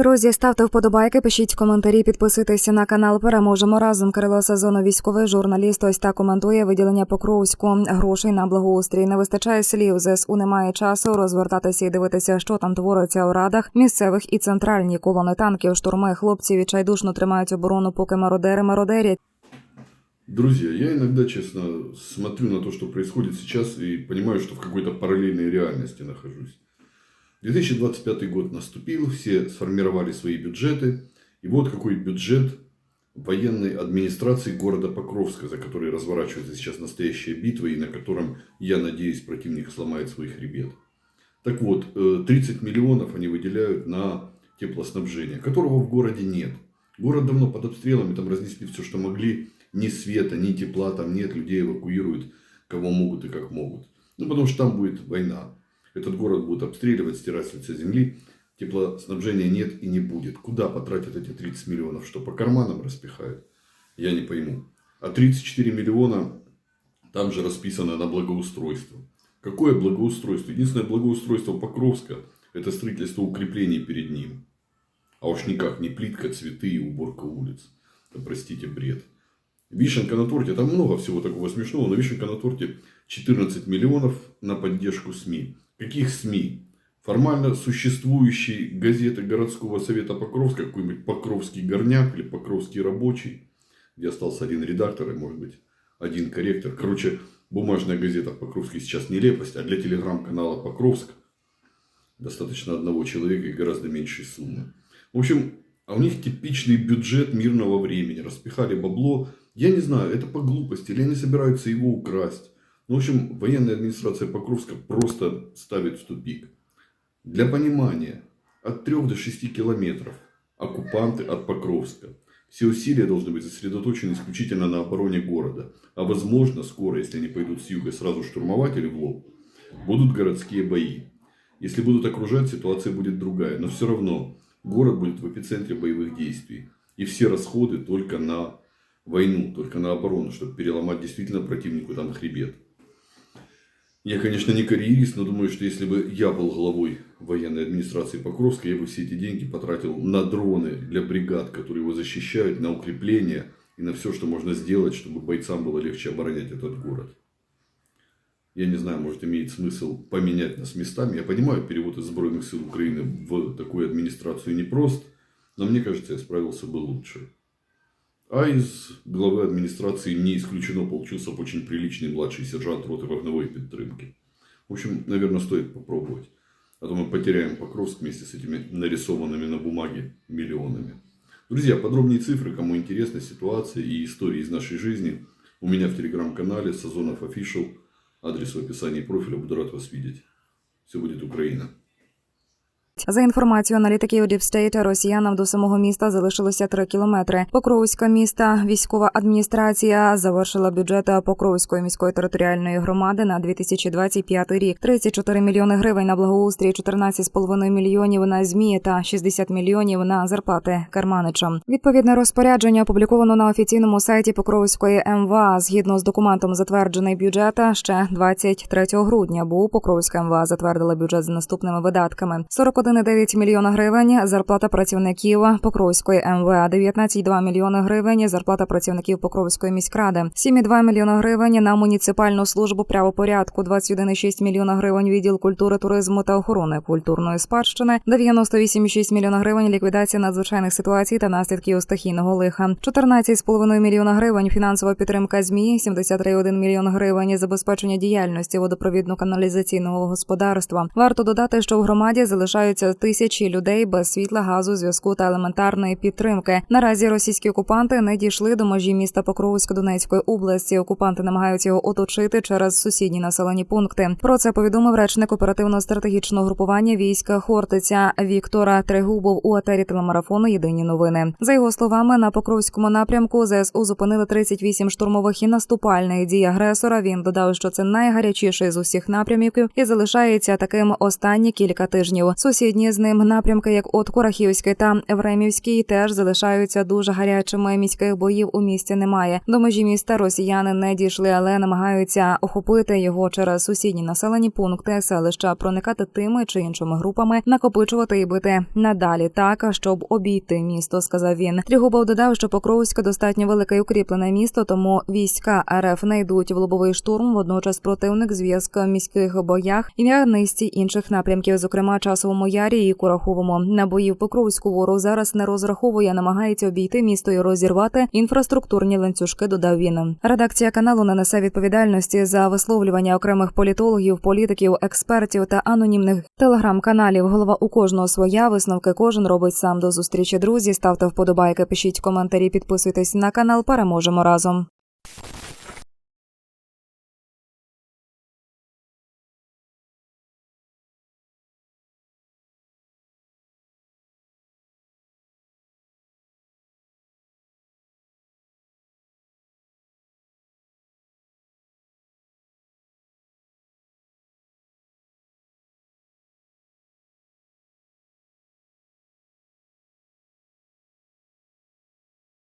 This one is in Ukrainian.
Друзі, ставте вподобайки, пишіть коментарі, підписуйтеся на канал. Переможемо разом. Кирило Сезонов, військовий журналіст. Ось так коментує виділення Покровську грошей на благоустрій. Не вистачає слів. ЗСУ немає часу розвертатися і дивитися, що там твориться у радах місцевих і центральні колони танків. Штурми хлопці відчайдушно тримають оборону, поки мародери мародерять. Друзья, я иногда, честно, смотрю на то, что происходит сейчас, и понимаю, что в какой-то параллельной реальности нахожусь. 2025 год наступил, все сформировали свои бюджеты, и вот какой бюджет военной администрации города Покровска, за который разворачивается сейчас настоящая битва, и на котором, я надеюсь, противник сломает свой хребет. Так вот, э, 30 миллионов они выделяют на теплоснабжение, которого в городе нет. Город давно под обстрелами, там разнесли все, что могли. Ни света, ни тепла там нет, людей эвакуируют, кого могут и как могут. Ну, потому что там будет война. Этот город будут обстреливать, стирать с лица земли. Теплоснабжения нет и не будет. Куда потратят эти 30 миллионов? Что, по карманам распихают? Я не пойму. А 34 миллиона там же расписано на благоустройство. Какое благоустройство? Единственное благоустройство Покровска – это строительство укреплений перед ним. А уж никак не плитка, цветы и уборка улиц. Да простите, бред. Вишенка на торте, там много всего такого смешного, но вишенка на торте 14 миллионов на поддержку СМИ. Каких СМИ? Формально существующей газеты городского совета Покровска, какой-нибудь Покровский горняк или Покровский рабочий, где остался один редактор и, может быть, один корректор. Короче, бумажная газета в Покровске сейчас нелепость, а для телеграм-канала Покровск достаточно одного человека и гораздо меньшей суммы. В общем, а у них типичный бюджет мирного времени. Распихали бабло. Я не знаю, это по глупости или они собираются его украсть. Ну, в общем, военная администрация Покровска просто ставит в тупик. Для понимания, от 3 до 6 километров оккупанты от Покровска. Все усилия должны быть сосредоточены исключительно на обороне города. А возможно, скоро, если они пойдут с юга сразу штурмовать или в лоб, будут городские бои. Если будут окружать, ситуация будет другая. Но все равно город будет в эпицентре боевых действий. И все расходы только на войну, только на оборону, чтобы переломать действительно противнику там хребет. Я, конечно, не карьерист, но думаю, что если бы я был главой военной администрации Покровска, я бы все эти деньги потратил на дроны для бригад, которые его защищают, на укрепление и на все, что можно сделать, чтобы бойцам было легче оборонять этот город. Я не знаю, может имеет смысл поменять нас местами. Я понимаю, перевод из Сбройных сил Украины в такую администрацию непрост, но мне кажется, я справился бы лучше. А из главы администрации не исключено получился бы очень приличный младший сержант роты вогновой підтримки. В общем, наверное, стоит попробовать. А то мы потеряем Покровск вместе с этими нарисованными на бумаге миллионами. Друзья, подробнее цифры, кому интересна ситуация и истории из нашей жизни, у меня в телеграм-канале Сазонов Official. Адрес в описании профиля. Буду рад вас видеть. Все будет Украина. За інформацією аналітиків Діпстейт, росіянам до самого міста залишилося 3 кілометри. Покровська міста військова адміністрація завершила бюджет Покровської міської територіальної громади на 2025 рік. 34 мільйони гривень на благоустрій, 14,5 мільйонів на змі та 60 мільйонів на зарплати керманичам. Відповідне розпорядження опубліковано на офіційному сайті Покровської МВА. Згідно з документом, затверджений бюджет ще 23 грудня. Був Покровська МВА затвердила бюджет з наступними видатками: 41,9 мільйона гривень зарплата працівників Покровської МВА, 19,2 мільйони гривень зарплата працівників Покровської міськради, 7,2 мільйона гривень на муніципальну службу правопорядку, 21,6 мільйона гривень відділ культури, туризму та охорони культурної спадщини, 98,6 мільйона гривень ліквідація надзвичайних ситуацій та наслідків стихійного лиха, 14,5 мільйона гривень фінансова підтримка ЗМІ, 73,1 мільйон гривень забезпечення діяльності водопровідно-каналізаційного господарства. Варто додати, що в громаді залишаються тисячі людей без світла, газу, зв'язку та елементарної підтримки. Наразі російські окупанти не дійшли до межі міста Покровськ Донецької області. Окупанти намагаються його оточити через сусідні населені пункти. Про це повідомив речник оперативно-стратегічного групування війська Хортиця Віктора Трегубов у етері телемарафону Єдині новини. За його словами, на Покровському напрямку ЗСУ зупинили 38 штурмових і наступальних дій агресора. Він додав, що це найгарячіший з усіх напрямів і залишається таким останні кілька тижнів. Сусід Сусідні з ним напрямки, як от Курахівський та Времівський, теж залишаються дуже гарячими. Міських боїв у місті немає. До межі міста росіяни не дійшли, але намагаються охопити його через сусідні населені пункти селища, проникати тими чи іншими групами, накопичувати і бити надалі, так щоб обійти місто. Сказав він. Трігубов додав, що Покровське достатньо велике і укріплене місто, тому війська РФ не йдуть в лобовий штурм. Водночас противник зв'язк в міських боях і низці інших напрямків, зокрема часовому ярі і Кураховому. На бої в Покровську ворог зараз не розраховує, намагається обійти місто і розірвати інфраструктурні ланцюжки. Додав він. Редакція каналу не несе відповідальності за висловлювання окремих політологів, політиків, експертів та анонімних телеграм-каналів. Голова у кожного своя висновки кожен робить сам до зустрічі. Друзі, ставте вподобайки, пишіть коментарі, підписуйтесь на канал. Переможемо разом.